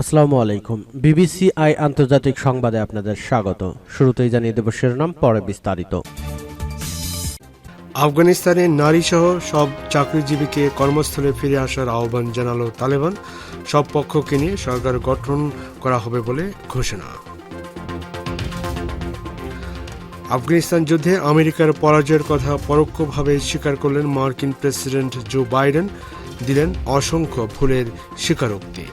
আসসালামু আলাইকুম। BBC I আন্তর্জাতিক সংবাদে আপনাদের স্বাগত। শুরুতেই জানিয়ে দেব শিরোনাম, পরে বিস্তারিত। আফগানিস্তানে নারীসহ সব চাকরিজীবীকে কর্মস্থলে ফিরে আসার আহ্বান জানালো তালেবান। সব পক্ষকে নিয়ে সরকার গঠন করা হবে বলে ঘোষণা। আফগানিস্তান যুদ্ধে আমেরিকার পরাজয়ের কথা পরোক্ষভাবে স্বীকার করলেন মার্কিন প্রেসিডেন্ট জো বাইডেন। দিলেন অসংখ্য ভুলের স্বীকারোক্তি।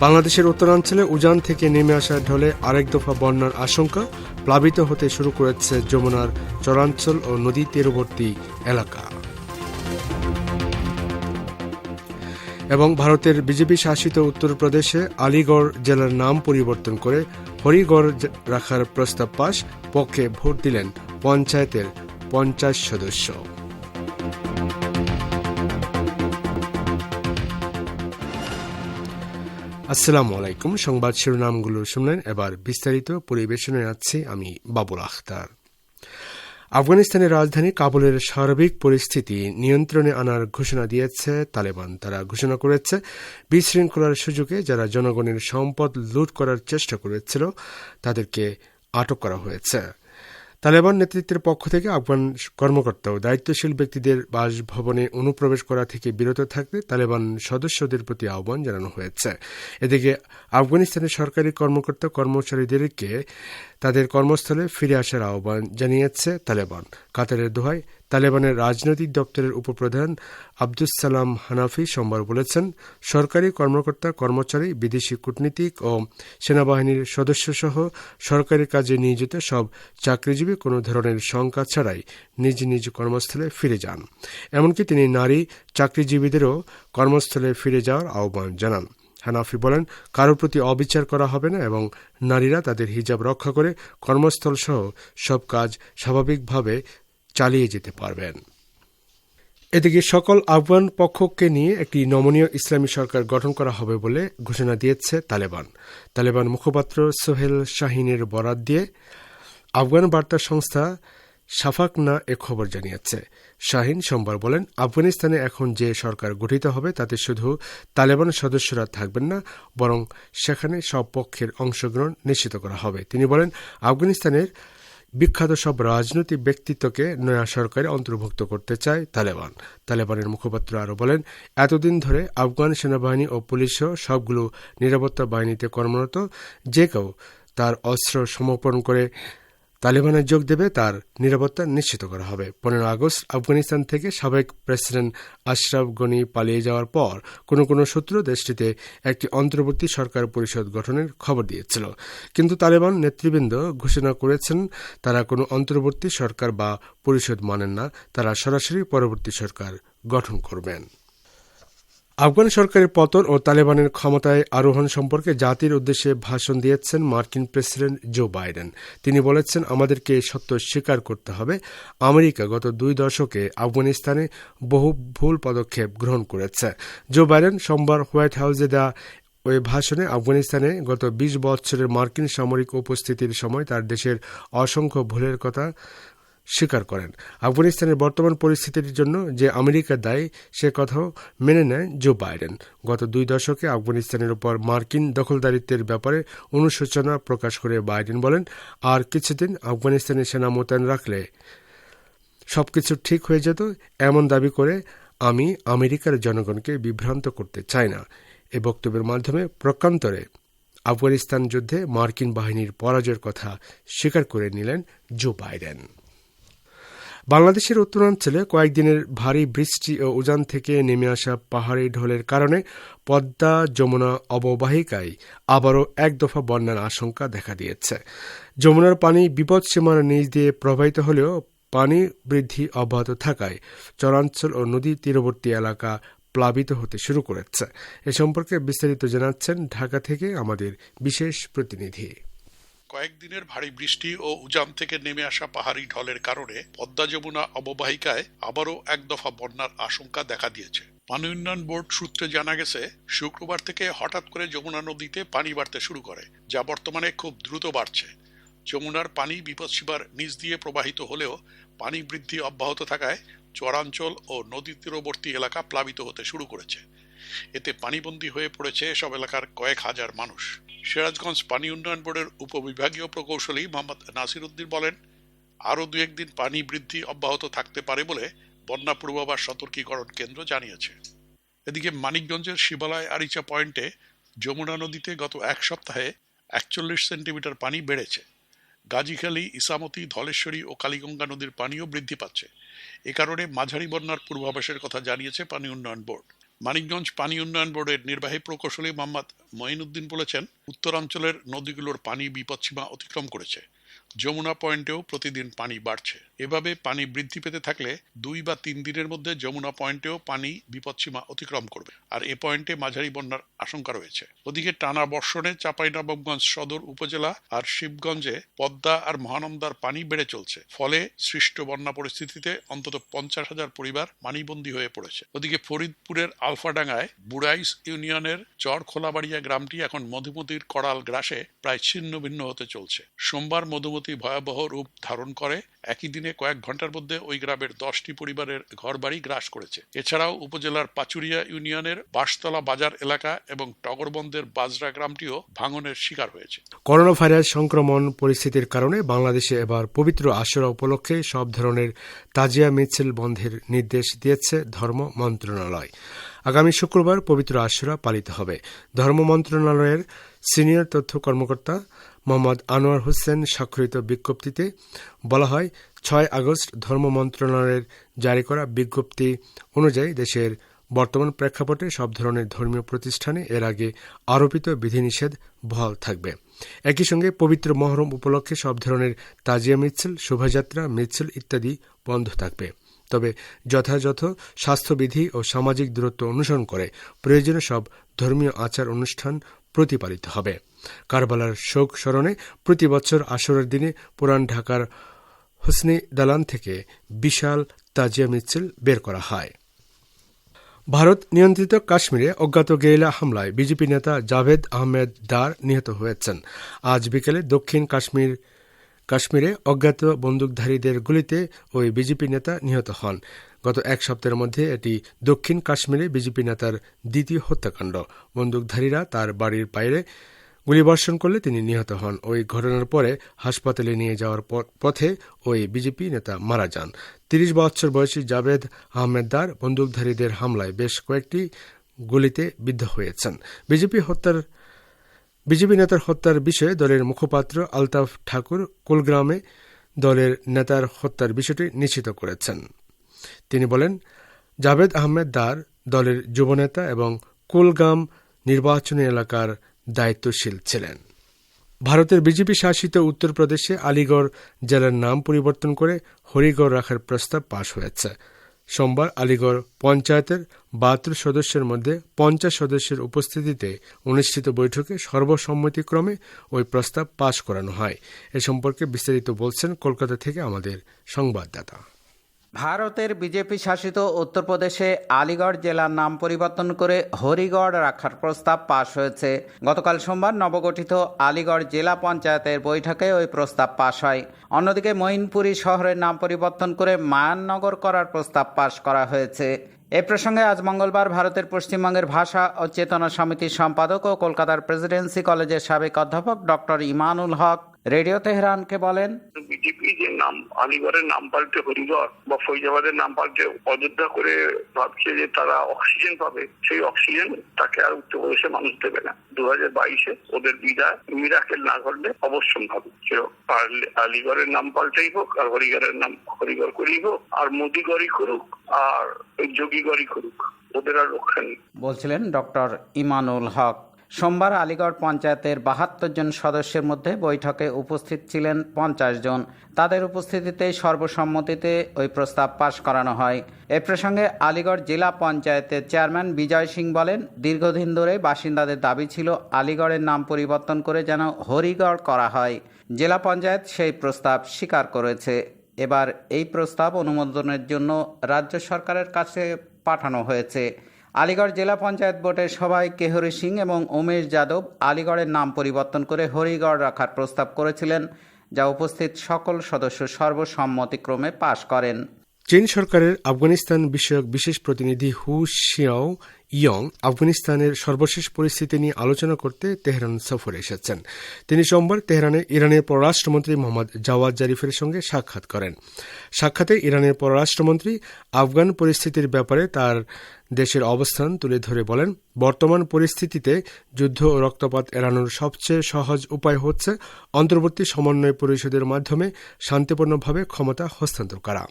বাংলাদেশের উত্তরাঞ্চলে উজান থেকে নেমে আসা ঢলে আরেক দফা বন্যার আশঙ্কা প্লাবিত হতে শুরু করেছে যমুনার চরাঞ্চল ও নদী তীরবর্তী এলাকা। এবং ভারতের বিজেপি শাসিত উত্তরপ্রদেশে আলিগড় জেলার নাম পরিবর্তন করে হরিগড় রাখার প্রস্তাব পাশ পক্ষে ভোট দিলেন পঞ্চায়েতের পঞ্চাশ সদস্য। আসসালামু আলাইকুম। সংবাদ শিরোনামগুলো শুনলেন। এবার বিস্তারিত পরিবেশনে আছি আমি বাবুল আখতার। আফগানিস্তানের রাজধানী কাবুলের সার্বিক পরিস্থিতি নিয়ন্ত্রণে আনার ঘোষণা দিয়েছে তালেবান। তারা ঘোষণা করেছে, বিশৃঙ্খলার সুযোগে যারা জনগণের সম্পদ লুট করার চেষ্টা করেছিল, তাদেরকে আটক করা হয়েছে। তালেবান নেতৃত্বের পক্ষ থেকে আফগান কর্মকর্তা ও দায়িত্বশীল ব্যক্তিদের বাসভবনে অনুপ্রবেশ করা থেকে বিরত থাকতে তালেবান সদস্যদের প্রতি আহ্বান জানানো হয়েছে। এদিকে আফগানিস্তানের সরকারি কর্মকর্তা কর্মচারীদেরকে তাদের কর্মস্থলে ফিরে আসার আহ্বান জানিয়েছে তালেবান। কাতারের দোহায় তালেবানের রাজনৈতিক দপ্তরের উপপ্রধান আব্দুস সালাম হানাফি সোমবার বলেছেন, সরকারি কর্মকর্তা, কর্মচারী, বিদেশি কূটনীতিক ও সেনাবাহিনীর সদস্যসহ সরকারি কাজে নিয়োজিত সব চাকরিজীবী কোনো ধরনের শঙ্কা ছাড়াই নিজ নিজ কর্মস্থলে ফিরে যান। এমনকি তিনি নারী চাকরিজীবীদেরও কর্মস্থলে ফিরে যাওয়ার আহ্বান জানান। হানাফি বলেন কারোর প্রতি অবিচার করা হবে না এবং নারীরা তাদের হিজাব রক্ষা করে কর্মস্থল সহ সব কাজ স্বাভাবিকভাবে চালিয়ে যেতে পারবেন। এদিকে সকল আফগান পক্ষকে নিয়ে একটি নমনীয় ইসলামী সরকার গঠন করা হবে বলে ঘোষণা দিয়েছে তালেবান। তালেবান মুখপাত্র সোহেল শাহিনের বরাত দিয়ে আফগান বার্তা সংস্থা সাফাক না এ খবর জানিয়েছে। শাহিন সোমবার বলেন, আফগানিস্তানে এখন যে সরকার গঠিত হবে তাতে শুধু তালেবান সদস্যরা থাকবেন না, বরং সেখানে সব পক্ষের অংশগ্রহণ নিশ্চিত করা হবে। তিনি বলেন, আফগানিস্তানের বিখ্যাত সব রাজনৈতিক ব্যক্তিত্বকে নয়া সরকারে অন্তর্ভুক্ত করতে চায় তালেবান। তালেবানের মুখপাত্র আরও বলেন, এতদিন ধরে আফগান সেনাবাহিনী ও পুলিশসহ সবগুলো নিরাপত্তা বাহিনীতে কর্মরত, যে কেউ তার অস্ত্র সমর্পণ করে তালেবানে যোগ দেবে, তার নিরাপত্তা নিশ্চিত করা হবে। পনেরো আগস্ট আফগানিস্তান থেকে সাবেক প্রেসিডেন্ট আশরাফ গনি পালিয়ে যাওয়ার পর কোনো কোনো সূত্র দেশটিতে একটি অন্তর্বর্তী সরকার পরিষদ গঠনের খবর দিয়েছিল। কিন্তু তালেবান নেতৃবৃন্দ ঘোষণা করেছেন, তারা কোনো অন্তর্বর্তী সরকার বা পরিষদ মানেন না, তারা সরাসরি পরবর্তী সরকার গঠন করবেন। আফগান সরকারের পতন ও তালেবানের ক্ষমতায় আরোহণ সম্পর্কে জাতির উদ্দেশ্যে ভাষণ দিয়েছেন মার্কিন প্রেসিডেন্ট জো বাইডেন। তিনি বলেছেন, আমাদেরকে সত্য স্বীকার করতে হবে। আমেরিকা গত দুই দশকে আফগানিস্তানে বহু ভুল পদক্ষেপ গ্রহণ করেছে। জো বাইডেন সোমবার হোয়াইট হাউসে দেওয়া ওই ভাষণে আফগানিস্তানে গত ২০ বছরের মার্কিন সামরিক উপস্থিতির সময় তার দেশের অসংখ্য ভুলের কথা স্বীকার করেন। আফগানিস্তানের বর্তমান পরিস্থিতির জন্য যে আমেরিকা দায়ী, সে কথাও মেনে নেয় জো বাইডেন। গত দুই দশকে আফগানিস্তানের উপর মার্কিন দখলদারিত্বের ব্যাপারে অনুশোচনা প্রকাশ করে বাইডেন বলেন, আর কিছুদিন আফগানিস্তানে সেনা মোতায়েন রাখলে সবকিছু ঠিক হয়ে যেত, এমন দাবি করে আমি আমেরিকার জনগণকে বিভ্রান্ত করতে চাই না। এ বক্তব্যের মাধ্যমে প্রকান্তরে আফগানিস্তান যুদ্ধে মার্কিন বাহিনীর পরাজয়ের কথা স্বীকার করে নিলেন জো বাইডেন। বাংলাদেশের উত্তরাঞ্চলে কয়েকদিনের ভারী বৃষ্টি ও উজান থেকে নেমে আসা পাহাড়ি ঢলের কারণে পদ্মা যমুনা অববাহিকায় আবারও এক দফা বন্যার আশঙ্কা দেখা দিয়েছে। যমুনার পানি বিপদসীমার নিচ দিয়ে প্রবাহিত হলেও পানি বৃদ্ধি অব্যাহত থাকায় চরাঞ্চল ও নদী তীরবর্তী এলাকা প্লাবিত হতে শুরু করেছে। এ সম্পর্কে বিস্তারিত জানাচ্ছেন ঢাকা থেকে আমাদের বিশেষ প্রতিনিধি। কয়েকদিনের ভারী বৃষ্টি ও উজান থেকে নেমে আসা পাহাড়ি ঢলের কারণে পদ্মা যমুনা অববাহিকায় আবারও এক দফা বন্যার আশঙ্কা দেখা দিয়েছে। পানি উন্নয়ন বোর্ড সূত্রে জানা গেছে, শুক্রবার থেকে হঠাৎ করে যমুনা নদীতে পানি বাড়তে শুরু করে, যা বর্তমানে খুব দ্রুত বাড়ছে। যমুনার পানি বিপদসীমার নিচ দিয়ে প্রবাহিত হলেও পানি বৃদ্ধি অব্যাহত থাকায় চরাঞ্চল ও নদী তীরবর্তী এলাকা প্লাবিত হতে শুরু করেছে। এতে পানিবন্দী হয়ে পড়েছে এসব এলাকার কয়েক হাজার মানুষ। সিরাজগঞ্জ পানি উন্নয়ন বোর্ডের উপবিভাগীয় প্রকৌশলী মোহাম্মদ নাসির উদ্দিন বলেন, আরও দু একদিন পানি বৃদ্ধি অব্যাহত থাকতে পারে বলে বন্যা পূর্বাভাস সতর্কীকরণ কেন্দ্র জানিয়েছে। এদিকে মানিকগঞ্জের শিবালয় আরিচা পয়েন্টে যমুনা নদীতে গত এক সপ্তাহে একচল্লিশ সেন্টিমিটার পানি বেড়েছে। গাজীখালী, ইসামতি, ধলেশ্বরী ও কালীগঙ্গা নদীর পানিও বৃদ্ধি পাচ্ছে। এ কারণে মাঝারি বন্যার পূর্বাভাসের কথা জানিয়েছে পানি উন্নয়ন বোর্ড। মানিকগঞ্জ পানি উন্নয়ন বোর্ডের নির্বাহী প্রকৌশলী মোহাম্মদ মঈনুদ্দিন বলেছেন, উত্তরাঞ্চলের নদীগুলোর পানি বিপদসীমা অতিক্রম করেছে। যমুনা পয়েন্টেও প্রতিদিন পানি বাড়ছে। এভাবে পানি বৃদ্ধি পেতে থাকলে দুই বা তিন দিনের মধ্যে যমুনা পয়েন্টেও পানি বিপদসীমা অতিক্রম করবে। আর এ পয়েন্টে মাঝারি বন্যার আশঙ্কা রয়েছে। ওদিকে টানা বর্ষণে চাঁপাইনবাবগঞ্জ সদর উপজেলা আর শিবগঞ্জে পদ্মা আর মহানন্দার পানি বেড়ে চলছে। ফলে সৃষ্ট বন্যা পরিস্থিতিতে অন্তত পঞ্চাশ হাজার পরিবার পানিবন্দী হয়ে পড়েছে। ওদিকে ফরিদপুরের আলফাডাঙ্গায় বুড়াইস ইউনিয়নের চর খোলাবাড়িয়া গ্রামটি এখন মধুমতির কড়াল গ্রাসে প্রায় ছিন্ন ভিন্ন হতে চলছে। সোমবার মধুমতি ভয়াবহ রূপ ধারণ করে, একই দিনে কয়েক ঘণ্টার মধ্যে ওই গ্রামের দশটি পরিবারের ঘরবাড়ি গ্রাস করেছে। এছাড়াও উপজেলার পাচুরিয়া ইউনিয়নের বাঁশতলা বাজার এলাকা এবং টগরবন্দের বাজরা গ্রামটিও ভাঙনের শিকার হয়েছে। করোনা ভাইরাস সংক্রমণ পরিস্থিতির কারণে বাংলাদেশে এবার পবিত্র আশুরা উপলক্ষে সব ধরনের তাজিয়া মিছিল বন্ধের নির্দেশ দিয়েছে ধর্ম মন্ত্রণালয়। আগামী শুক্রবার পবিত্র আশুরা পালিত হবে। ধর্ম মন্ত্রণালয়ের সিনিয়র তথ্য কর্মকর্তা মোহাম্মদ আনোয়ার হোসেন স্বাক্ষরিত বিজ্ঞপ্তিতে বলা হয়, ছয় আগস্ট ধর্ম মন্ত্রণালয়ের জারি করা বিজ্ঞপ্তি অনুযায়ী দেশের বর্তমান প্রেক্ষাপটে সব ধরনের ধর্মীয় প্রতিষ্ঠানে এর আগে আরোপিত বিধিনিষেধ বহাল থাকবে। একই সঙ্গে পবিত্র মহরম উপলক্ষে সব ধরনের তাজিয়া মিছিল, শোভাযাত্রা, মিছিল ইত্যাদি বন্ধ থাকবে। তবে যথাযথ স্বাস্থ্যবিধি ও সামাজিক দূরত্ব অনুসরণ করে প্রয়োজনীয় সব ধর্মীয় আচার অনুষ্ঠান প্রতিপালিত হবে। কারবালার শোক স্মরণে প্রতি বছর আসরের দিনে পুরান ঢাকার হোসনি দালান থেকে বিশাল তাজিয়া মিছিল বের করা হয়। ভারত নিয়ন্ত্রিত কাশ্মীরে অজ্ঞাত গেরিলা হামলায় বিজেপি নেতা জাভেদ আহমেদ দার নিহত হয়েছেন। আজ বিকেলে দক্ষিণ কাশ্মীর, কাশ্মীরে অজ্ঞাত বন্দুকধারীদের গুলিতে ওই বিজেপি নেতা নিহত হন। গত এক সপ্তাহের মধ্যে এটি দক্ষিণ কাশ্মীরে বিজেপি নেতার দ্বিতীয় হত্যাকাণ্ড। বন্দুকধারীরা তার বাড়ির বাইরে গুলিবর্ষণ করলে তিনি নিহত হন। ওই ঘটনার পরে হাসপাতালে নিয়ে যাওয়ার পথে ওই বিজেপি নেতা মারা যান। তিরিশ বছর বয়সী জাভেদ আহমেদদার বন্দুকধারীদের হামলায় বেশ কয়েকটি গুলিতে বিদ্ধ হয়েছেন। বিজেপি হত্যার, বিজেপি নেতার হত্যার বিষয়ে দলের মুখপাত্র আলতাফ ঠাকুর কুলগ্রামে দলের নেতার হত্যার বিষয়টি নিশ্চিত করেছেন। তিনি বলেন, জাভেদ আহমেদ দার দলের যুবনেতা এবং কুলগাম নির্বাচনী এলাকার দায়িত্বশীল ছিলেন। ভারতের বিজেপি শাসিত উত্তরপ্রদেশে আলিগড় জেলার নাম পরিবর্তন করে হরিগড় রাখার প্রস্তাব পাশ হয়েছে। সোমবার আলিগড় পঞ্চায়েতের বাহাত্তর সদস্যের মধ্যে পঞ্চাশ সদস্যের উপস্থিতিতে অনুষ্ঠিত বৈঠকে সর্বসম্মতিক্রমে ওই প্রস্তাব পাশ করানো হয়। এ সম্পর্কে বিস্তারিত বলছেন কলকাতা থেকে আমাদের সংবাদদাতা। ভারতের বিজেপি শাসিত উত্তরপ্রদেশে আলিগড় জেলার নাম পরিবর্তন করে হরিগড় রাখার প্রস্তাব পাশ হয়েছে। গতকাল সোমবার নবগঠিত আলিগড় জেলা পঞ্চায়েতের বৈঠকে ওই প্রস্তাব পাশ হয়। অন্যদিকে মঈনপুরী শহরের নাম পরিবর্তন করে মায়াননগর করার প্রস্তাব পাশ করা হয়েছে। এ প্রসঙ্গে আজ মঙ্গলবার ভারতের পশ্চিমবঙ্গের ভাষা ও চেতনা সমিতির সম্পাদক ও কলকাতার প্রেসিডেন্সি কলেজের সাবেক অধ্যাপক ডক্টর ইমানুল হক রেডিও তেহরানকে বলেন। বিজেপি যে নাম আলিগড়ের নাম পাল্টে হরিগড় বা ফৈজাবাদের নাম পাল্টে অযোধ্যা করে ভাবছে যে তারা অক্সিজেন পাবে সেই অক্সিজেন তাকে আর উত্তরপ্রদেশের মানুষ দেবে না। দু হাজার বাইশে ওদের বিদায় মিরাকেল না ঘটলে ছিল আর আলিগড়ের নাম পাল্টেই হোক আর হরিগড়ের নাম হরিগড় করেই হোক আর মোদিগড়ই করুক আর ওই যোগীগড়ই করুক ওদের আর রক্ষা নেই। বলছিলেন ডক্টর ইমানুল হক। সোমবার আলিগড় পঞ্চায়েতের বাহাত্তর জন সদস্যের মধ্যে বৈঠকে উপস্থিত ছিলেন পঞ্চাশ জন। তাদের উপস্থিতিতে সর্বসম্মতিতে ওই প্রস্তাব পাশ করানো হয়। এ প্রসঙ্গে আলিগড় জেলা পঞ্চায়েতের চেয়ারম্যান বিজয় সিং বলেন, দীর্ঘদিন ধরে বাসিন্দাদের দাবি ছিল আলিগড়ের নাম পরিবর্তন করে যেন হরিগড় করা হয়। জেলা পঞ্চায়েত সেই প্রস্তাব স্বীকার করেছে। এবার এই প্রস্তাব অনুমোদনের জন্য রাজ্য সরকারের কাছে পাঠানো হয়েছে। আলিগড় জেলা পঞ্চায়েত বোর্ডের সভায় কেহরি সিং এবং উমেশ যাদব আলিগড়ের নাম পরিবর্তন করে হরিগড় রাখার প্রস্তাব করেছিলেন, যা উপস্থিত সকল সদস্য সর্বসম্মতিক্রমে পাশ করেন। চীন সরকারের আফগানিস্তান বিষয়ক বিশেষ প্রতিনিধি হু শিয়াও ইয়ং আফগানিস্তানের সর্বশেষ পরিস্থিতি নিয়ে আলোচনা করতে তেহরান সফরে এসেছেন। তিনি সোমবার তেহরানে ইরানের পররাষ্ট্রমন্ত্রী মোহাম্মদ জাওয়াদ জারিফের সঙ্গে সাক্ষাৎ করেন। সাক্ষাতে ইরানের পররাষ্ট্রমন্ত্রী আফগান পরিস্থিতির ব্যাপারে তার দেশের অবস্থান তুলে ধরে বলেন, বর্তমান পরিস্থিতিতে যুদ্ধ ও রক্তপাত এড়ানোর সবচেয়ে সহজ উপায় হচ্ছে অন্তর্বর্তী সমন্বয় পরিষদের মাধ্যমে শান্তিপূর্ণভাবে ক্ষমতা হস্তান্তর করা।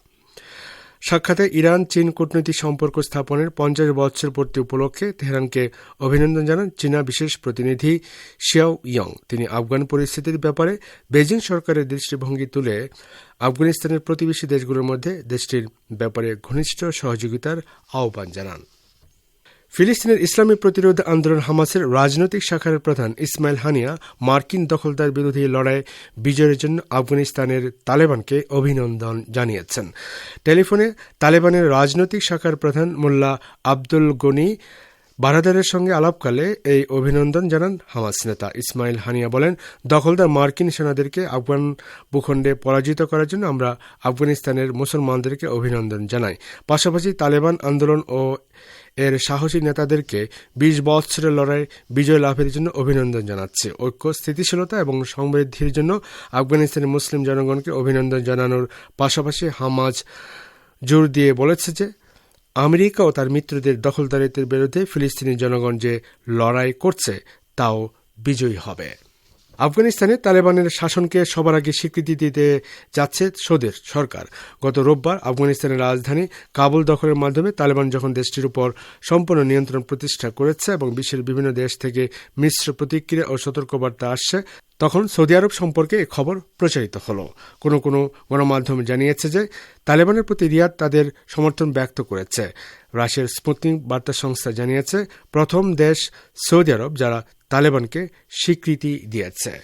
সাক্ষাতে ইরান, চীন কূটনৈতিক সম্পর্ক স্থাপনের পঞ্চাশ বৎসর পূর্তি উপলক্ষে তেহরানকে অভিনন্দন জানান চীনা বিশেষ প্রতিনিধি শিয়াও ইয়ং তিনি আফগান পরিস্থিতির ব্যাপারে বেজিং সরকারের দৃষ্টিভঙ্গি তুলে আফগানিস্তানের প্রতিবেশী দেশগুলোর মধ্যে দেশটির ব্যাপারে ঘনিষ্ঠ সহযোগিতার আহ্বান জানান। ফিলিস্তিনের ইসলামী প্রতিরোধ আন্দোলন হামাসের রাজনৈতিক শাখার প্রধান ইসমাইল হানিয়া মার্কিন দখলদার বিরোধী লড়াই বিজয়ের জন্য আফগানিস্তানের তালেবানকে অভিনন্দন জানিয়েছেন। টেলিফোনে তালেবানের রাজনৈতিক শাখার প্রধান মোল্লা আব্দুল গনি বারাদারের সঙ্গে আলাপকালে এই অভিনন্দন জানান হামাস নেতা। ইসমাইল হানিয়া বলেন, দখলদার মার্কিন সেনাদেরকে আফগান ভূখণ্ডে পরাজিত করার জন্য আমরা আফগানিস্তানের মুসলমানদেরকে অভিনন্দন জানাই। পাশাপাশি তালেবান আন্দোলন ও এর সাহসী নেতাদেরকে বিশ বৎসরের লড়াই, বিজয় লাভের জন্য অভিনন্দন জানাচ্ছে। ঐক্য, স্থিতিশীলতা এবং সমৃদ্ধির জন্য আফগানিস্তানের মুসলিম জনগণকে অভিনন্দন জানানোর পাশাপাশি হামাজ জোর দিয়ে বলেছে যে, আমেরিকা ও তার মিত্রদের দখলদারিত্বের বিরুদ্ধে ফিলিস্তিনি জনগণ যে লড়াই করছে, তাও বিজয়ী হবে। আফগানিস্তানে তালেবানের শাসনকে সবার আগে স্বীকৃতি দিতে যাচ্ছে সৌদের সরকার। গত রোববার আফগানিস্তানের রাজধানী কাবুল দখলের মাধ্যমে তালেবান যখন দেশটির উপর সম্পূর্ণ নিয়ন্ত্রণ প্রতিষ্ঠা করেছে এবং বিশ্বের বিভিন্ন দেশ থেকে মিশ্র প্রতিক্রিয়া ও সতর্কবার্তা আসছে, তখন সৌদি আরব সম্পর্কে এ খবর প্রচারিত হল। কোনো কোনো গণমাধ্যম জানিয়েছে যে, তালেবানের প্রতি রিয়াদ তাদের সমর্থন ব্যক্ত করেছে। রাশিয়ার স্পুতনিক বার্তা সংস্থা জানিয়েছে, প্রথম দেশ সৌদি আরব যারা তালেবানকে স্বীকৃতি দিয়েছে।